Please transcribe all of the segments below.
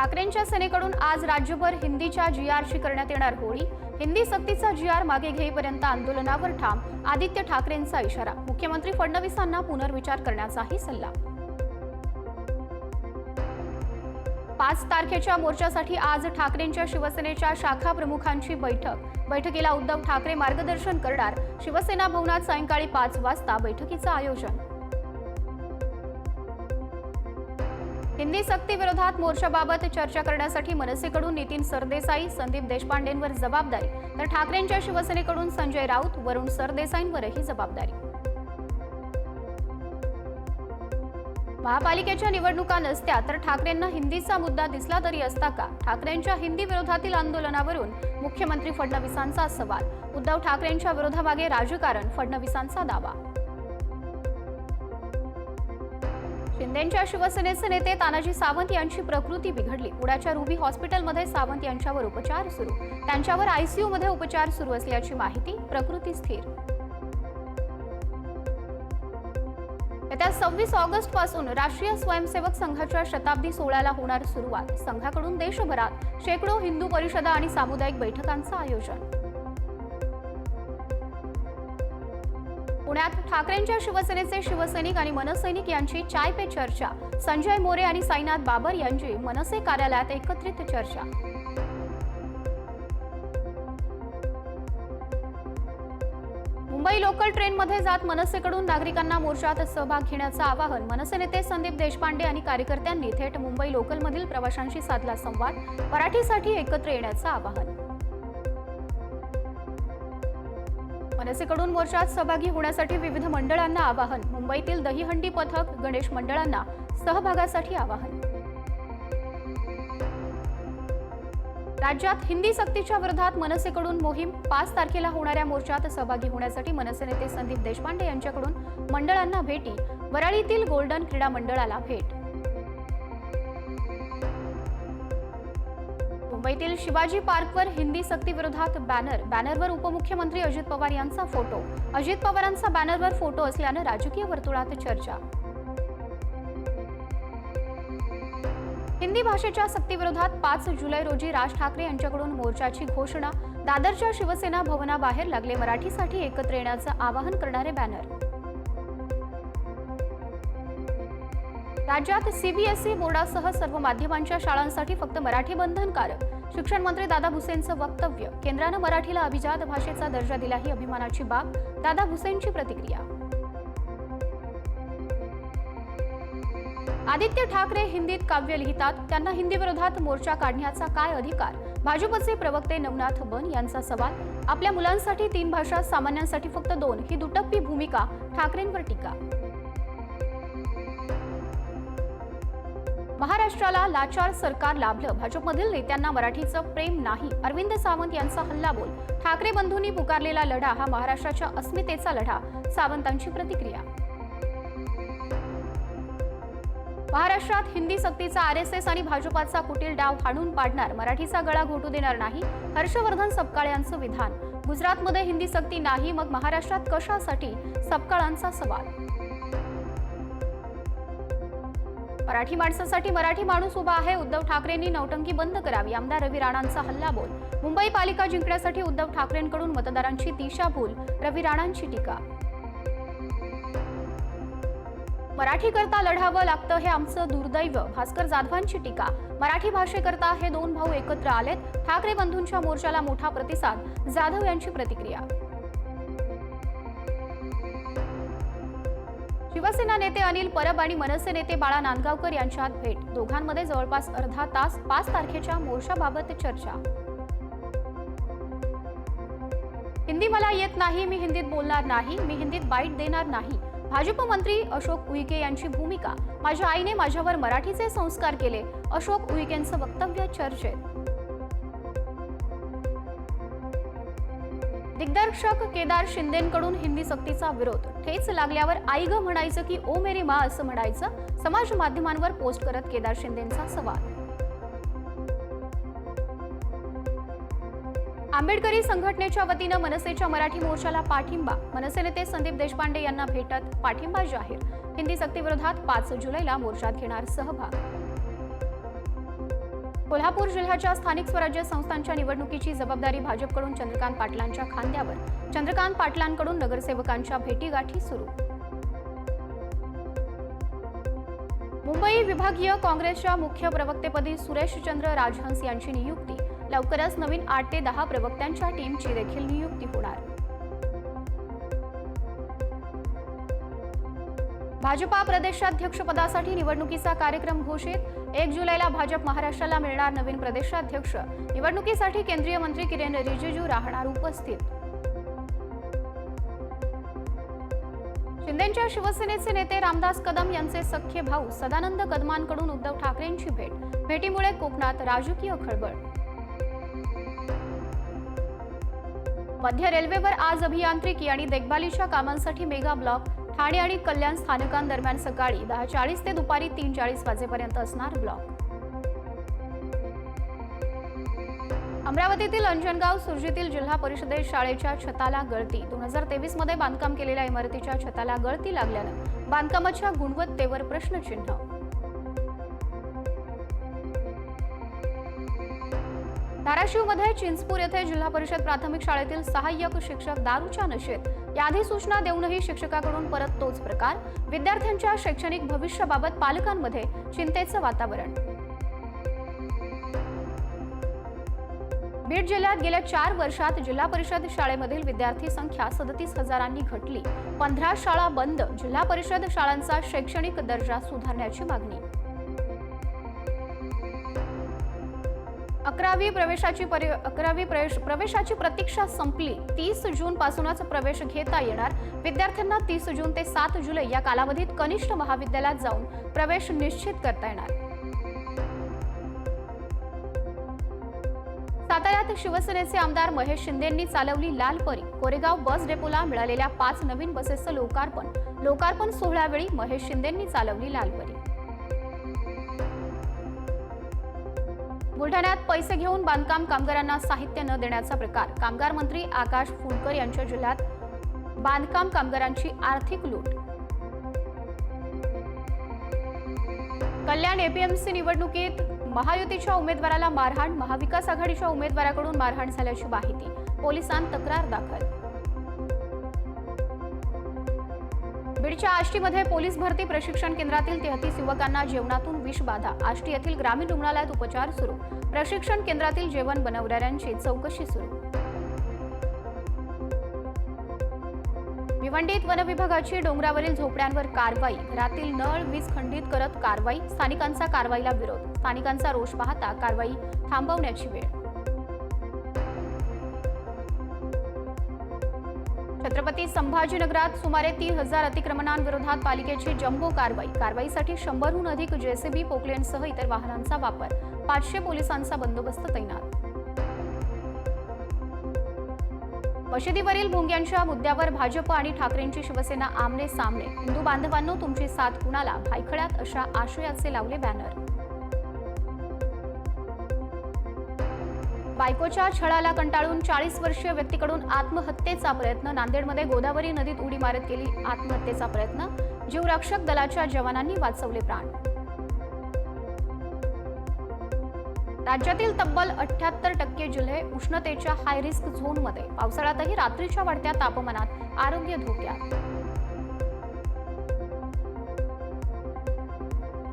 ठाकरेंच्या सेनेकडून आज राज्यभर हिंदीच्या जी आरशी करण्यात येणार होळी. हिंदी सक्तीचा जी आर मागे घेईपर्यंत आंदोलनावर ठाम आदित्य ठाकरेंचा इशारा. मुख्यमंत्री फडणवीसांना पुनर्विचार करण्याचाही सल्ला. पाच तारखेच्या मोर्चासाठी आज ठाकरेंच्या शिवसेनेच्या शाखा प्रमुखांची बैठक. बैठकीला उद्धव ठाकरे मार्गदर्शन करणार. शिवसेना भवनात सायंकाळी पाच वाजता बैठकीचं आयोजन. हिंदी सक्ती विरोधात मोर्चाबाबत चर्चा करण्यासाठी मनसेकडून नितीन सरदेसाई संदीप देशपांडेंवर जबाबदारी. तर ठाकरेंच्या शिवसेनेकडून संजय राऊत वरुण सरदेसाईंवरही जबाबदारी. महापालिकेच्या निवडणुका नसत्या तर ठाकरेंना हिंदीचा मुद्दा दिसला तरी असता का? ठाकरेंच्या हिंदी विरोधातील आंदोलनावरून मुख्यमंत्री फडणवीसांचा सवाल. उद्धव ठाकरेंच्या विरोधामागे राजकारण फडणवीसांचा दावा. शिंदेच्या शिवसेनेचे नेते तानाजी सावंत यांची प्रकृती बिघडली. पुण्याच्या रुबी हॉस्पिटलमध्ये सावंत यांच्यावर उपचार सुरू. त्यांच्यावर आयसीयू मध्ये उपचार सुरू असल्याची माहिती प्रकृती स्थिर. येत्या सव्वीस ऑगस्टपासून राष्ट्रीय स्वयंसेवक संघाच्या शताब्दी सोहळ्याला होणार सुरुवात. संघाकडून देशभरात शेकडो हिंदू परिषदा आणि सामुदायिक बैठकांचं आयोजन. पुण्यात ठाकरेंच्या शिवसेनेचे शिवसैनिक आणि मनसैनिक यांची चाय पे चर्चा. संजय मोरे आणि साईनाथ बाबर यांची मनसे कार्यालयात एकत्रित चर्चा. मुंबई लोकल ट्रेनमध्ये जात मनसेकडून नागरिकांना मोर्चात सहभाग घेण्याचं आवाहन मनसे नेते संदीप देशपांडे आणि कार्यकर्त्यांनी थेट मुंबई लोकलमधील प्रवाशांशी साधला संवाद. मराठीसाठी एकत्र येण्याचं आवाहन. मनसेकडून मोर्चात सहभागी होण्यासाठी विविध मंडळांना आवाहन. मुंबईतील दहीहंडी पथक गणेश मंडळांना सहभागासाठी आवाहन. राज्यात हिंदी सक्तीच्या विरोधात मनसेकडून मोहीम. पाच तारखेला होणाऱ्या मोर्चात सहभागी होण्यासाठी मनसे नेते संदीप देशपांडे यांच्याकडून मंडळांना भेटी. वराळीतील गोल्डन क्रीडा मंडळाला भेट. मुंबईतील शिवाजी पार्कवर हिंदी सक्तीविरोधात बॅनर. बॅनरवर उपमुख्यमंत्री अजित पवार यांचा फोटो. अजित पवारांचा बॅनरवर फोटो असल्यानं राजकीय वर्तुळात चर्चा. हिंदी भाषेच्या सक्तीविरोधात पाच जुलै रोजी राज ठाकरे यांच्याकडून मोर्चाची घोषणा. दादरच्या शिवसेना भवनाबाहेर लागले. मराठीसाठी एकत्र येण्याचं आवाहन करणारे बॅनर. राज्यात सीबीएसई बोर्डासह सर्व माध्यमांच्या शाळांसाठी फक्त मराठी बंधनकारक. शिक्षण मंत्री दादा भुसेंचं वक्तव्य. केंद्रानं मराठीला अभिजात भाषेचा दर्जा दिला ही अभिमानाची बाब. दादा भुसेंची प्रतिक्रिया. आदित्य ठाकरे हिंदीत काव्य लिहितात. त्यांना हिंदी विरोधात मोर्चा काढण्याचा काय अधिकार? भाजपचे प्रवक्ते नवनाथ बन यांचा सवाल. आपल्या मुलांसाठी तीन भाषा सामान्यांसाठी फक्त दोन. ही दुटप्पी भूमिका ठाकरेंवर टीका. महाराष्ट्राला लाचार सरकार लाभलं. भाजपमधील नेत्यांना मराठीचं प्रेम नाही. अरविंद सावंत यांचा हल्लाबोल ठाकरे बंधूंनी पुकारलेला लढा हा महाराष्ट्राच्या अस्मितेचा लढा. सावंतांची प्रतिक्रिया. महाराष्ट्रात हिंदी सक्तीचा आर एस एस आणि भाजपाचा कुटील डाव हाणून पाडणार. मराठीचा गळा घोटू देणार नाही. हर्षवर्धन सपकाळ यांचं विधान. गुजरातमध्ये हिंदी सक्ती नाही. मग महाराष्ट्रात कशासाठी? सपकाळांचा सवाल. मराठी माणसासाठी मराठी माणूस उभा आहे. उद्धव ठाकरेंनी नौटंकी बंद करावी. आमदार रवी राणांचा हल्लाबोल मुंबई पालिका जिंकण्यासाठी उद्धव ठाकरेंकडून मतदारांची दिशाभूल. रवी राणांची टीका. मराठी करता लढावं लागतं हे आमचं दुर्दैव. भास्कर जाधवांची टीका. मराठी भाषेकरता हे दोन भाऊ एकत्र आलेत. ठाकरे बंधूंच्या मोर्चाला मोठा प्रतिसाद. जाधव यांची प्रतिक्रिया. शिवसेना नेते अनिल परब आणि मनसे नेते बाळा नांदगावकर यांच्यात भेट. दोघांमध्ये जवळपास अर्धा तास पाच तारखेच्या मोर्चाबाबत चर्चा. हिंदी मला येत नाही मी हिंदीत बोलणार नाही मी हिंदीत बाईट देणार नाही. भाजप मंत्री अशोक उईके यांची भूमिका. माझ्या आईने माझ्यावर मराठीचे संस्कार केले. अशोक उईकेंचं वक्तव्य चर्चेत. दिग्दर्शक केदार शिंदेकडून हिंदी सक्तीचा विरोध. ठेच लागल्यावर आई ग म्हणायचं की ओ मेरी मा असं म्हणायचं. समाज माध्यमांवर पोस्ट करत केदार शिंदेचा सवाल. आंबेडकरी संघटनेच्या वतीनं मनसेच्या मराठी मोर्चाला पाठिंबा. मनसे नेते संदीप देशपांडे यांना भेटत पाठिंबा जाहीर. हिंदी सक्तीविरोधात पाच जुलैला मोर्चात घेणार सहभाग. कोल्हापूर जिल्ह्याच्या स्थानिक स्वराज्य संस्थांच्या निवडणुकीची जबाबदारी भाजपकडून चंद्रकांत पाटलांच्या खांद्यावर. चंद्रकांत पाटलांकडून नगरसेवकांच्या भेटीगाठी सुरू. मुंबई विभागीय काँग्रेसच्या मुख्य प्रवक्तेपदी सुरेशचंद्र राजहंस यांची नियुक्ती. लवकरच नवीन आठ ते दहा प्रवक्त्यांच्या टीमची देखील नियुक्ती होणार. भाजपा प्रदेशाध्यक्षपदासाठी निवडणुकीचा कार्यक्रम घोषित. एक जुलैला भाजप महाराष्ट्राला मिळणार नवीन प्रदेशाध्यक्ष. निवडणुकीसाठी केंद्रीय मंत्री किरेन रिजिजू राहणार उपस्थित. शिंदेच्या शिवसेनेचे नेते रामदास कदम यांचे सख्खे भाऊ सदानंद कदमांकडून उद्धव ठाकरेंची भेट. भेटीमुळे कोकणात राजकीय खळबळ. मध्य रेल्वेवर आज अभियांत्रिकी आणि देखभालीच्या कामांसाठी मेगा ब्लॉक. ठाणे आणि कल्याण स्थानकांदरम्यान सकाळी दहा चाळीस ते दुपारी तीन चाळीस वाजेपर्यंत असणार ब्लॉक. अमरावतीतील अंजनगाव सुरजीतील जिल्हा परिषदेत शाळेच्या छताला गळती. दोन हजार तेवीसमध्ये बांधकाम केलेल्या इमारतीच्या छताला गळती लागल्यानं बांधकामाच्या गुणवत्तेवर प्रश्नचिन्ह. धाराशिवमध्ये चिंचपूर येथे जिल्हा परिषद प्राथमिक शाळेतील सहाय्यक शिक्षक दारूच्या नशेत यादी सूचना देऊनही शिक्षकाकडून परत तोच प्रकार. विद्यार्थ्यांच्या शैक्षणिक भविष्याबाबत पालकांमध्ये चिंतेचं वातावरण. बीड जिल्ह्यात गेल्या चार वर्षात जिल्हा परिषद शाळेमधील विद्यार्थी संख्या सदतीस हजारांनी घटली. पंधरा शाळा बंद. जिल्हा परिषद शाळांचा शैक्षणिक दर्जा सुधारण्याची मागणी. अकरावी प्रवेशाची परि अकरावी प्रवेश प्रवेशाची प्रतीक्षा संपली. तीस जून पासूनच प्रवेश घेता येणार. विद्यार्थ्यांना तीस जून ते सात जुलै या कालावधीत कनिष्ठ महाविद्यालयात जाऊन प्रवेश निश्चित करता येणार. साताऱ्यात शिवसेनेचे आमदार महेश शिंदेंनी चालवली लाल परी. कोरेगाव बस डेपोला मिळालेल्या पाच नवीन बसेसचं लोकार्पण. लोकार्पण सोहळ्यावेळी महेश शिंदेंनी चालवली लाल परी. बुलढाण्यात पैसे घेऊन बांधकाम कामगारांना साहित्य न देण्याचा प्रकार. कामगार मंत्री आकाश फुलकर यांच्या जिल्ह्यात बांधकाम कामगारांची आर्थिक लूट. कल्याण एपीएमसी निवडणुकीत महायुतीच्या उमेदवाराला मारहाण महाविकास आघाडीच्या उमेदवाराकडून मारहाण झाल्याची माहिती पोलिसांत तक्रार दाखल. बीडच्या आष्टीमध्ये पोलीस भरती प्रशिक्षण केंद्रातील तेहतीस युवकांना जेवणातून विषबाधा आष्टी येथील ग्रामीण रुग्णालयात उपचार सुरू. प्रशिक्षण केंद्रातील जेवण बनवणाऱ्यांची चौकशी सुरू. भिवंडीत वनविभागाची डोंगरावरील झोपड्यांवर कारवाई. घरातील नळ वीज खंडित करत कारवाई. स्थानिकांचा कारवाईला विरोध. स्थानिकांचा रोष पाहता कारवाई थांबवण्याची वेळ. संभाजीनगरात सुमारे तीन हजार अतिक्रमणांविरोधात पालिकेची जम्बो कारवाई. कारवाईसाठी शंभरहून अधिक जेसीबी पोकलेनसह इतर वाहनांचा वापर. पाचशे पोलिसांचा बंदोबस्त तैनात. मशिदीवरील भोंग्यांच्या मुद्द्यावर भाजप आणि ठाकरेंची शिवसेना आमने सामने. हिंदू बांधवांनो तुमची साथ कुणाला? भायखळ्यात अशा आशयाचे लावले बॅनर. बायकोच्या छळाला कंटाळून चाळीस वर्षीय व्यक्तीकडून आत्महत्येचा प्रयत्न. नांदेडमध्ये गोदावरी नदीत उडी मारत केली आत्महत्येचा प्रयत्न. जीवरक्षक दलाच्या जवानांनी वाचवले प्राण. राज्यातील तब्बल अठ्याहत्तर टक्के जिल्हे उष्णतेच्या हाय रिस्क झोनमध्ये पावसाळ्यातही रात्रीच्या वाढत्या तापमानात आरोग्य धोक्यात.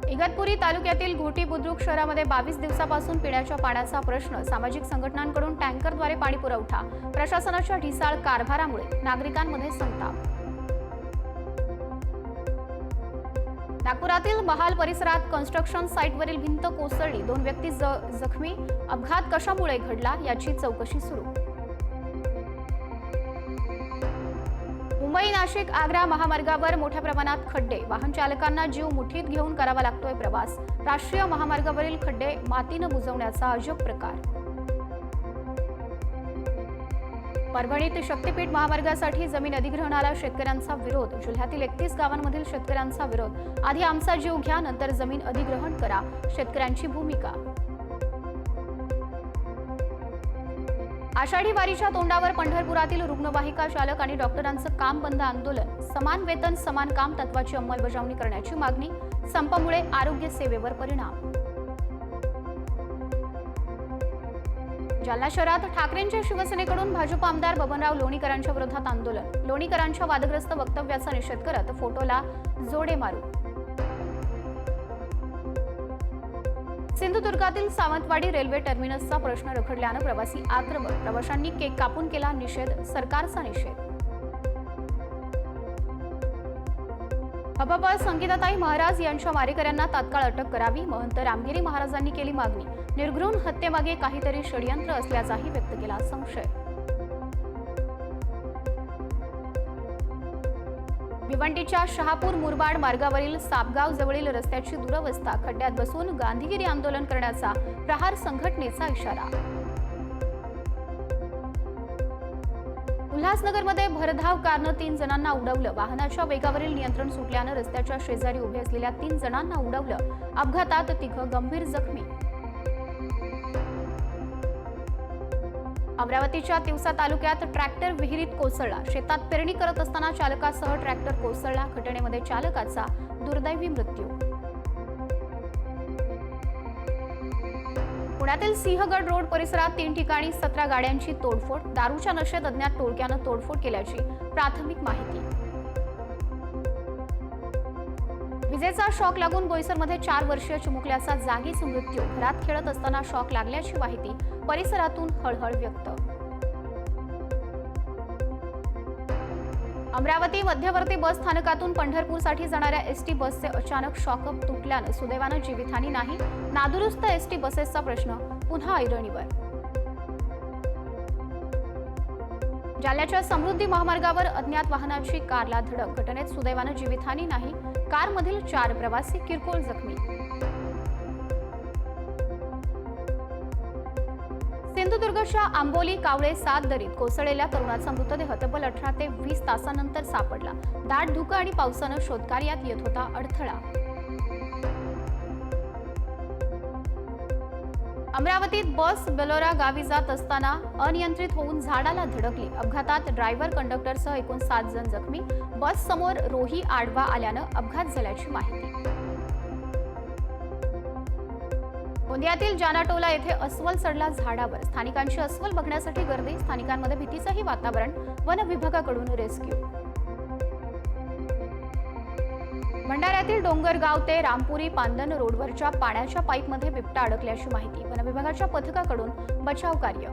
इगतपुरी तालुक्यातील घोटी बुद्रुक शहरामध्ये बावीस दिवसापासून पिण्याच्या पाण्याचा प्रश्न. सामाजिक संघटनांकडून टँकरद्वारे पाणी पुरवठा. प्रशासनाच्या ढिसाळ कारभारामुळे नागरिकांमध्ये संताप. नागपुरातील महाल परिसरात कन्स्ट्रक्शन साईटवरील भिंत कोसळली. दोन व्यक्ती ज- जखमी. अपघात कशामुळे घडला याची चौकशी सुरू. मुंबई नाशिक आग्रा महामार्गावर मोठ्या प्रमाणात खड्डे. वाहन चालकांना जीव मुठीत घेऊन करावा लागतोय प्रवास. राष्ट्रीय महामार्गावरील खड्डे मातीनं बुजवण्याचा अजब प्रकार. परभणीत शक्तीपीठ महामार्गासाठी जमीन अधिग्रहणाला शेतकऱ्यांचा विरोध. जिल्ह्यातील एकतीस गावांमधील शेतकऱ्यांचा विरोध. आधी आमचा जीव घ्या नंतर जमीन अधिग्रहण करा. शेतकऱ्यांची भूमिका. आषाढी वारीच्या तोंडावर पंढरपुरातील रुग्णवाहिका चालक आणि डॉक्टरांचं काम बंद आंदोलन. समान वेतन समान काम तत्वाची अंमलबजावणी करण्याची मागणी संपामुळे आरोग्य सेवेवर परिणाम. जालना शहरात ठाकरेंच्या शिवसेनेकडून भाजप आमदार बबनराव लोणीकरांच्या विरोधात आंदोलन. लोणीकरांच्या वादग्रस्त वक्तव्याचा निषेध करत फोटोला जोडे मारू सिंधुदुर्गातील सावंतवाडी रेल्वे टर्मिनसचा प्रश्न रखडल्यानं प्रवासी आक्रमक प्रवाशांनी केक कापून केला निषेध सरकारचा निषेध. अबाबा संगीताताई महाराज यांच्या मारेकऱ्यांना तात्काळ अटक करावी महंत रामगिरी महाराजांनी केली मागणी. निर्घृण हत्येमागे काहीतरी षडयंत्र असल्याचाही व्यक्त केला संशय. भिवंडीच्या शहापूर मुरबाड मार्गावरील सापगाव जवळील रस्त्याची दुरवस्था खड्ड्यात बसून गांधीगिरी आंदोलन करण्याचा प्रहार संघटनेचा इशारा. उल्हासनगरमध्ये भरधाव कारनं तीन जणांना उडवलं. वाहनाच्या वेगावरील नियंत्रण सुटल्यानं रस्त्याच्या शेजारी उभे असलेल्या तीन जणांना उडवलं. अपघातात तिघं गंभीर जखमी. अमरावतीच्या तिवसा तालुक्यात ट्रॅक्टर विहिरीत कोसळला. शेतात पेरणी करत असताना चालकासह ट्रॅक्टर कोसळला. घटनेमध्ये चालकाचा दुर्दैवी मृत्यू. पुण्यातील सिंहगड रोड परिसरात तीन ठिकाणी सतरा गाड्यांची तोडफोड दारूच्या नशेत अज्ञात टोळक्यानं तोडफोड केल्याची प्राथमिक माहिती. विजेचा शॉक लागून बोईसरमध्ये चार वर्षीय चिमुकल्याचा जागीच मृत्यू. घरात खेळत असताना शॉक लागल्याची माहिती परिसरातून हळहळ व्यक्त. अमरावती मध्यवर्ती बस स्थानकातून पंढरपूरसाठी जाणाऱ्या एसटी बसचे अचानक शॉकअप तुटल्यानं सुदैवानं जीवितहानी नाही. नादुरुस्त एसटी बसेसचा प्रश्न पुन्हा ऐरणीवर. जालन्याच्या समृद्धी महामार्गावर अज्ञात वाहनाची कारला धडक. घटनेत सुदैवानं जीवितहानी नाही. कारमधील चार प्रवासी किरकोळ जखमी. सिंधुदुर्गच्या आंबोली कावळे सात दरीत कोसळलेल्या तरुणाचा मृतदेह तब्बल अठरा ते वीस तासानंतर सापडला. दाट धुकं आणि पावसानं शोधकार्यात येत होता अडथळा. अमरावतीत बस बेलोरा गावी जात असताना अनियंत्रित होऊन झाडाला धडकली. अपघातात ड्रायव्हर कंडक्टरसह एकूण सात जण जखमी. बस समोर रोही आडवा आल्यानं अपघात झाल्याची माहिती. गोंदियातील जानाटोला येथे अस्वल चढला झाडावर. स्थानिकांची अस्वल बघण्यासाठी गर्दी स्थानिकांमध्ये भीतीचंही वातावरण वन विभागाकडून रेस्क्यू भंडाऱ्यातील डोंगरगाव ते रामपुरी पांदन रोडवरच्या पाण्याच्या पाईपमध्ये बिबटा अडकल्याची माहिती. वनविभागाच्या पथकाकडून बचाव कार्य.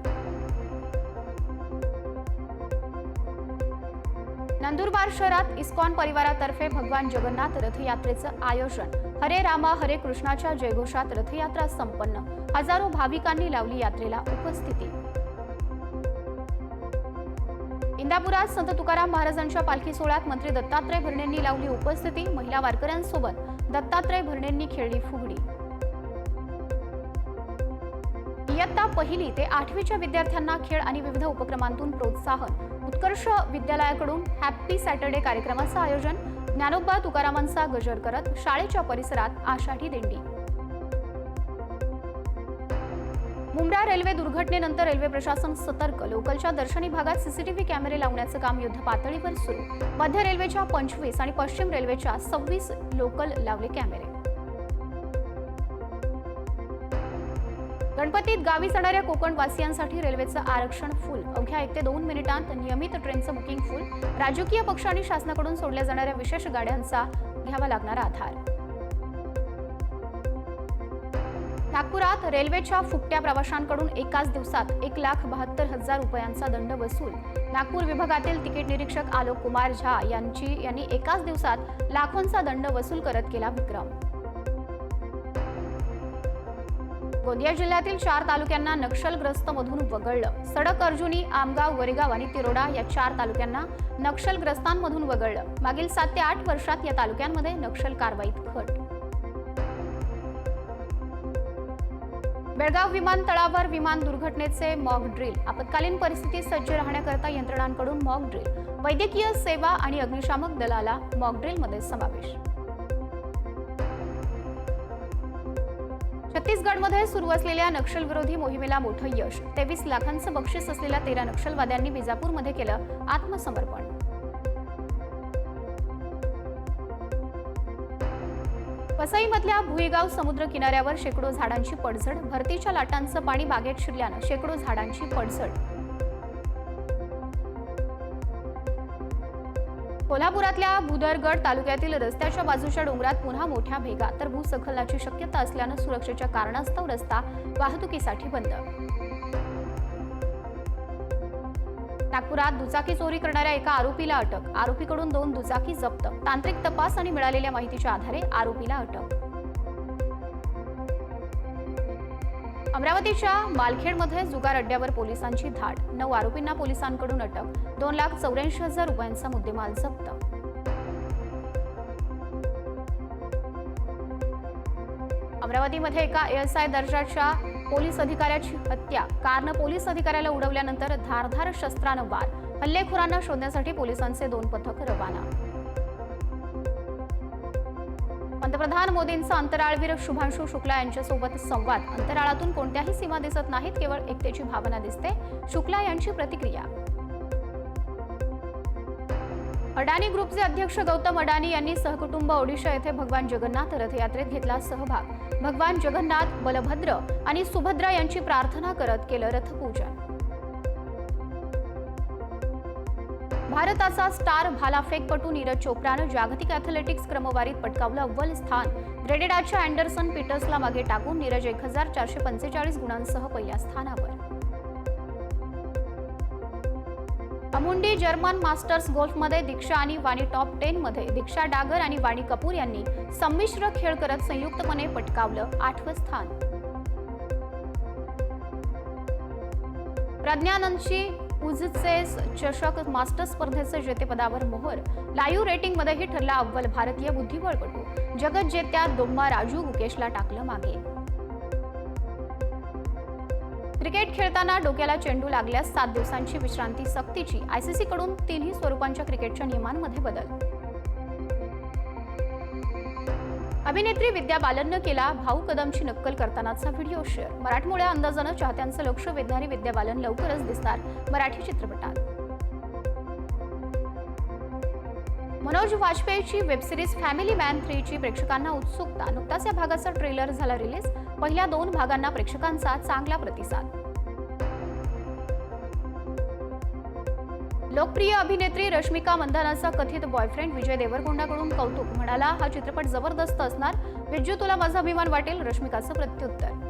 नंदुरबार शहरात इस्कॉन परिवारातर्फे भगवान जगन्नाथ रथयात्रेचं आयोजन. हरे रामा हरे कृष्णाच्या जयघोषात रथयात्रा संपन्न. हजारो भाविकांनी लावली यात्रेला उपस्थिती. इंदापुरात संत तुकाराम महाराजांच्या पालखी सोहळ्यात मंत्री दत्तात्रय भरणेंनी लावली उपस्थिती महिला वारकऱ्यांसोबत. दत्तात्रय भरणेंनी खेळली फुगडी. इयत्ता पहिली ते आठवीच्या विद्यार्थ्यांना खेळ आणि विविध उपक्रमांतून प्रोत्साहन. उत्कर्ष विद्यालयाकडून हॅपी सॅटर्डे कार्यक्रमाचं आयोजन. ज्ञानोबा तुकारामांचा गजर करत शाळेच्या परिसरात आषाढी दिंडी. मुंब्रा रेल्वे दुर्घटनेनंतर रेल्वे प्रशासन सतर्क. लोकलच्या दर्शनी भागात सीसीटीव्ही कॅमेरे लावण्याचं काम युद्ध पातळीवर सुरू. मध्य रेल्वेच्या पंचवीस आणि पश्चिम रेल्वेच्या सव्वीस लोकल लावले कॅमेरे. गणपतीत गावी जाणाऱ्या कोकणवासियांसाठी रेल्वेचं आरक्षण फुल. अवघ्या एक ते दोन मिनिटांत नियमित ट्रेनचं बुकिंग फुल. राजकीय पक्ष आणि शासनाकडून सोडल्या जाणाऱ्या विशेष गाड्यांचा घ्यावा लागणारा आधार. नागपुरात रेल्वेच्या फुकट्या प्रवाशांकडून एकाच दिवसात एक लाख बहात्तर हजार रुपयांचा दंड वसूल. नागपूर विभागातील तिकीट निरीक्षक आलोक कुमार झा यांची यांनी एकाच दिवसात लाखोंचा दंड वसूल करत केला विक्रम. गोंदिया जिल्ह्यातील चार तालुक्यांना नक्षलग्रस्त मधून वगळलं. सडक अर्जुनी आमगाव वरेगाव आणि तिरोडा या चार तालुक्यांना नक्षलग्रस्तांमधून वगळलं. मागील सात ते आठ वर्षात या तालुक्यांमध्ये नक्षल कारवाईत घट बेळगाव विमानतळावर विमान दुर्घटनेचे मॉक ड्रिल आपत्कालीन परिस्थितीत सज्ज राहण्याकरता यंत्रणांकडून मॉक ड्रिल वैद्यकीय सेवा आणि अग्निशामक दलाला मॉक ड्रिलमध्ये समावेश. छत्तीसगडमध्ये सुरू असलेल्या नक्षलविरोधी मोहिमेला मोठं यश. तेवीस लाखांचं बक्षीस असलेल्या तेरा नक्षलवाद्यांनी विजापूरमध्ये केलं आत्मसमर्पण. वसईमधल्या भुईगाव समुद्र किनाऱ्यावर शेकडो झाडांची पडझड भरतीच्या लाटांचं पाणी बागेत शिरल्यानं शेकडो झाडांची पडझड. कोल्हापुरातल्या भुदरगड तालुक्यातील रस्त्याच्या बाजूच्या डोंगरात पुन्हा मोठ्या भेगा तर भूसखलनाची शक्यता असल्यानं सुरक्षेच्या कारणास्तव रस्ता वाहतुकीसाठी बंद. नागपुरात दुचाकी चोरी करणाऱ्या एका आरोपीला अटक. आरोपीकडून दोन दुचाकी जप्त. तांत्रिक तपास आणि मिळालेल्या माहितीच्या आधारे आरोपीला अटक. अमरावतीच्या मालखेडमध्ये जुगार अड्ड्यावर पोलिसांची धाड. नऊ आरोपींना पोलिसांकडून अटक. दोन लाख चौऱ्याऐंशी हजार रुपयांचा मुद्देमाल जप्त. अमरावतीमध्ये एका एएसआय दर्जाच्या पोलीस अधिकाऱ्याची हत्या. कारनं पोलीस अधिकाऱ्याला उडवल्यानंतर धारधार शस्त्रानं वार. हल्लेखोरांना शोधण्यासाठी पोलिसांचे दोन पथक रवाना. पंतप्रधान मोदींचा अंतराळवीर शुभांशु शुक्ला यांच्यासोबत संवाद. अंतराळातून कोणत्याही सीमा दिसत नाहीत केवळ एकतेची भावना दिसते. शुक्ला यांची प्रतिक्रिया. अडाणी ग्रुपचे अध्यक्ष गौतम अडाणी यांनी सहकुटुंब ओडिशा येथे भगवान जगन्नाथ रथयात्रेत घेतला सहभाग. भगवान जगन्नाथ बलभद्र आणि सुभद्रा यांची प्रार्थना करत केलं रथपूजन. भारताचा स्टार भालाफेकपटू नीरज चोप्रानं जागतिक अथलेटिक्स क्रमवारीत पटकावलं अव्वल स्थान. ग्रेडेडाच्या अँडरसन पीटर्सला मागे टाकून नीरज एक हजार चारशे पंचेचाळीस गुणांसह पहिल्या स्थानावर. अमुंडी जर्मन मास्टर्स गोल्फमध्ये दीक्षा आणि वाणी टॉप टेनमध्ये दीक्षा डागर आणि वाणी कपूर यांनी संमिश्र खेळ करत संयुक्तपणे पटकावलं आठवं स्थान. प्रज्ञानंदशी उझचेस चषक मास्टर्स स्पर्धेचं जेतेपदावर मोहर. लाईव्ह रेटिंगमध्येही ठरला अव्वल भारतीय बुद्धिबळपटू. जगत जेत्या राजू गुकेशला टाकलं मागे. क्रिकेट खेळताना डोक्याला चेंडू लागल्यास सात दिवसांची विश्रांती सक्तीची. आयसीसी कडून तिन्ही स्वरूपांच्या क्रिकेटच्या नियमांमध्ये बदल. अभिनेत्री विद्या बालननं केला भाऊ कदमची नक्कल करतानाचा व्हिडिओ शेअर. मराठमोळ्या अंदाजानं चाहत्यांचं लक्ष वेधणारी विद्या बालन लवकरच दिसणार मराठी चित्रपटात. मनोज वाजपेयीची वेबसिरीज फॅमिली मॅन थ्रीची प्रेक्षकांना उत्सुकता. नुकताच या भागाचा ट्रेलर झाला रिलीज. पहिल्या दोन भागांना प्रेक्षकांचा चांगला प्रतिसाद. लोकप्रिय अभिनेत्री रश्मिका मंदानाचा कथित बॉयफ्रेंड विजय देवरकोंडाकडून कौतुक. म्हणाला हा चित्रपट जबरदस्त असणार. विज्जू तुला माझा अभिमान वाटेल. रश्मिकाचं प्रत्युत्तर.